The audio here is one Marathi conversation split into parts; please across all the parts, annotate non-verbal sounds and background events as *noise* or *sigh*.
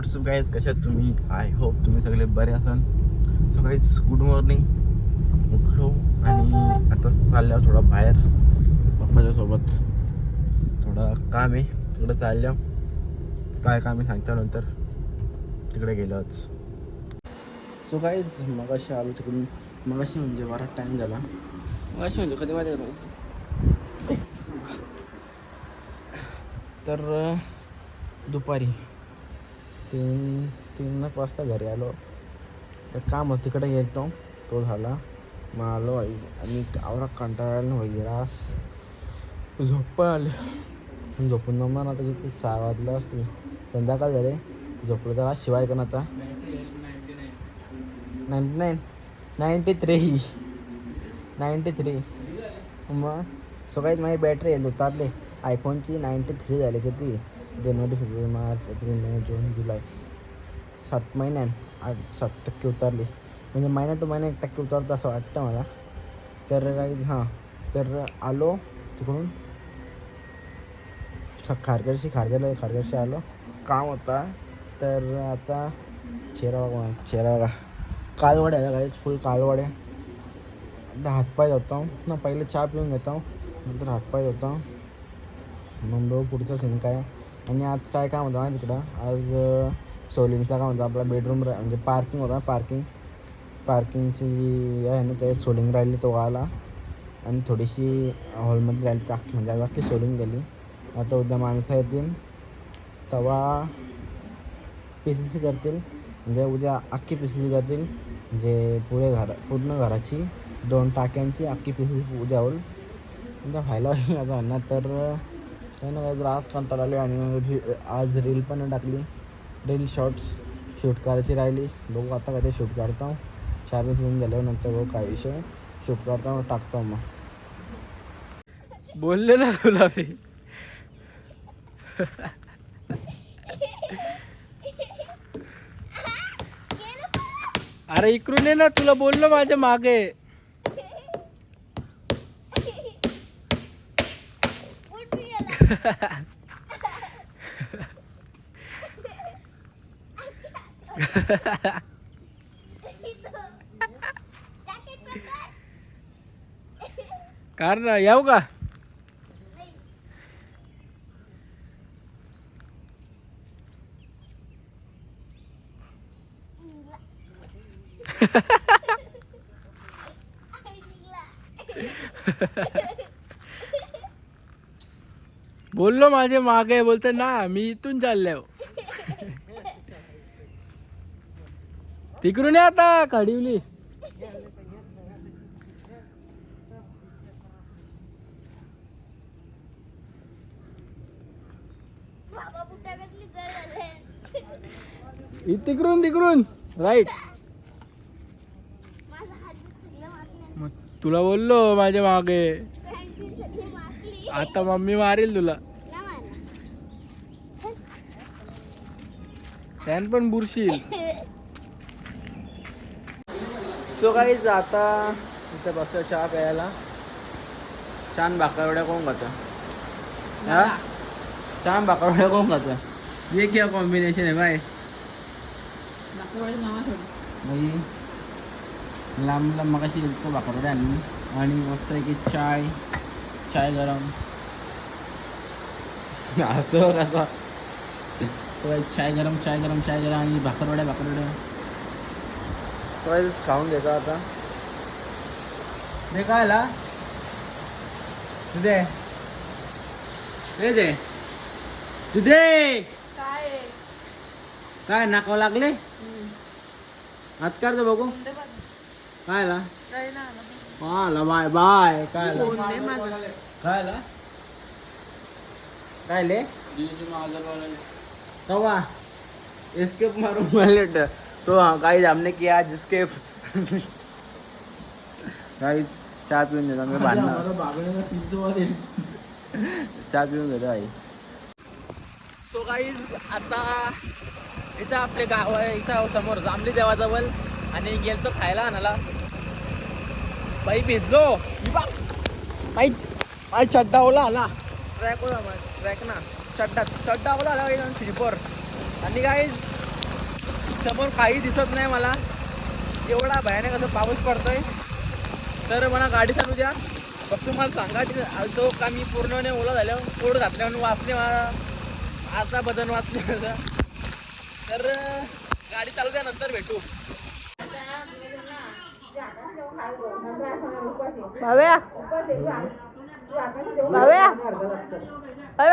व्हॉट्सअप गाईज कशात तुम्ही? आय होप तुम्ही सगळे बरे असाल. सो गाईज गुड मॉर्निंग उठलो आणि आता चाललो थोडा बाहेर. पप्पाच्या सोबत थोडं काम आहे. तिकडं चाललो काय काम आहे सांगता नंतर. तिकडे गेलोच सो गाईज मगाशी आलो तिकडून. मगाशी म्हणजे बराच टाईम झाला. मगाशी म्हणजे कधी का तर दुपारी. तीन तीन एक वाजता घरी आलो. तर काम होतं तिकडे गेलो तो झाला. मग आलो आई. आणि आवरा कंटाळायला वगैरे रास झोप पण झोपून जमणार आता किती सहा वाजलं असतील. संध्याकाळ झाले. झोपलो तर आज शिवाय कण आता? Ninety nine ninety three. Ninety three. मग सगळ्यात माझी बॅटरी आहे उतारले. आयफोनची नाईन्टी थ्री झाली किती? जानेवारी फेब्रुवारी मार्च एप्रिल मे जून जुलै. सात महिन्यात आठ सात टक्के उतारली. म्हणजे महिना टू महिना एक टक्के उतरतं असं वाटतं मला. तर काही हां. तर आलो तिकडून. स- खारघरशी खारघरला खारघरशी आलो. काम होता. तर आता चेहरा चेहरा बघा. आहे काही फुल कालवड्या आता हातपाय धुतो ना पहिले चहा पिऊन घेतो नंतर हातपाय धुतो मग बघू पुढचं सीन काय. आणि आज काय काम होतं माहिती तिकडं आज सोलिंगचा काम होता. आपला बेडरूम रा म्हणजे पार्किंग होता पार्किंग पार्किंगची जी आहे ना ते सोलिंग राहिली तो आला. आणि थोडीशी हॉलमध्ये राहिली टाक म्हणजे आज अख्खी सोलिंग गेली. आता उद्या माणसं येतील. तेव्हा पी सी सी करतील. म्हणजे उद्या अख्खी पी सी सी करतील. म्हणजे पुरे घर पूर्ण घराची दोन टाक्यांची अख्खी पी सी सी उद्या होईल. उद्या व्हायला होईल. *laughs* माझं म्हणणं तर काही ना काही आज कंटाळा आले आणि आज रील पण टाकली. रील शॉर्ट्स शूट करायची राहिली. बघू आता काय ते शूट काढतो चार बी फिल्म झाल्यावर नंतर बघू काय विषय. शूट करता टाकतो मग. बोलले ना तुला मी. *laughs* अरे इकडून ये ना तुला बोललो माझ्या मागे. Karena ya enggak. *laughs* बोललो माझे मागे बोलते ना मी इथून चालले हो. तिकडून आता कडिवली इ- तिकडून तिकडून. राईट मग तुला बोललो माझ्या मागे. आता मम्मी मारेल तुला. फॅन पण बुरशील. सो काहीच आता इथं बसलो चहा प्यायला. छान भाकरवड्या कोण खातं? हा? छान भाकरवड्या कोण खातं? ये क्या कॉम्बिनेशन आहे बाय. बाई लांब लांब मगाशी गेलतो भाकरवड्या आणली. आणि मस्त की चाय चाय गरम. असं कसा तो चाय गरम चाय गरम चाय गरम आणि भाकरवड्या भाकरवड्या तो खाऊन घेतो आता दे काय आला तुझे? दे दे तुझे? काय काय नाकाव लागले हात करतो बघू काय आला हा आला बाय बाय काय आला काय आला काय ले? कवा एस्केप मारून मला तो हाँ गाइस हमने किया जिसके गाइस चहा पिऊन देतो भांडणं चहा पिऊन घेतो आई सो गाईज आता इथं आपले गाव इथं समोर जांभली देवाजवळ. आणि गेलतो खायला आणायला. बाई भिजलो. बाई बाई चड्डा ओला आला. ट्रॅक ओला ट्रॅक ना. चड्डा चड्डा ओला आला स्लीपर आणि काय समोर काही दिसत नाही मला. एवढा भयानक असं पाऊस पडतोय. तर मला गाडी चालू द्या. फक्त तुम्हाला सांगायचं तो का मी पूर्णपणे ओला झाल्यावर कोड घातल्यावर वाचले मला. आता बदन वाचले माझं तर गाडी चालू द्या नंतर भेटू. भाव्या. भाव्या. अरे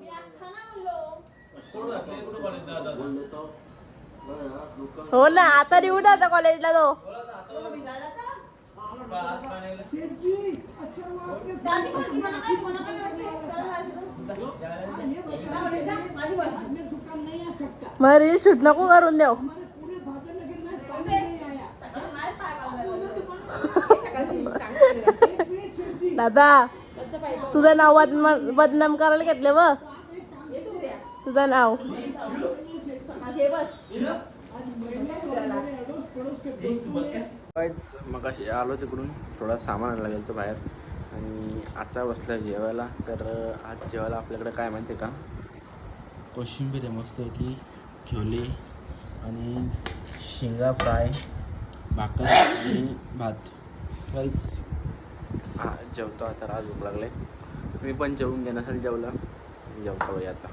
हो ना आता निवड आता कॉलेजला तो. मग रील शूट नको करून देऊ दादा तुझं नाव बदनाम बदनाम करायला घेतलं व. तुझं नाव? मग अशी आलो तिकडून. थोडा सामान आणायला गेलो तो बाहेर. आणि आता बसलं जेवायला. तर आज जेवायला आपल्याकडे काय माहिती आहे का? कोशिंबीर आहे मस्त की छोले आणि शेंगा फ्राय भाकर आणि भात. काहीच हा जेवतो आता. राज भूक लागले. मी पण जेवून घेण्यासाठी जेवला. जेवतो आता.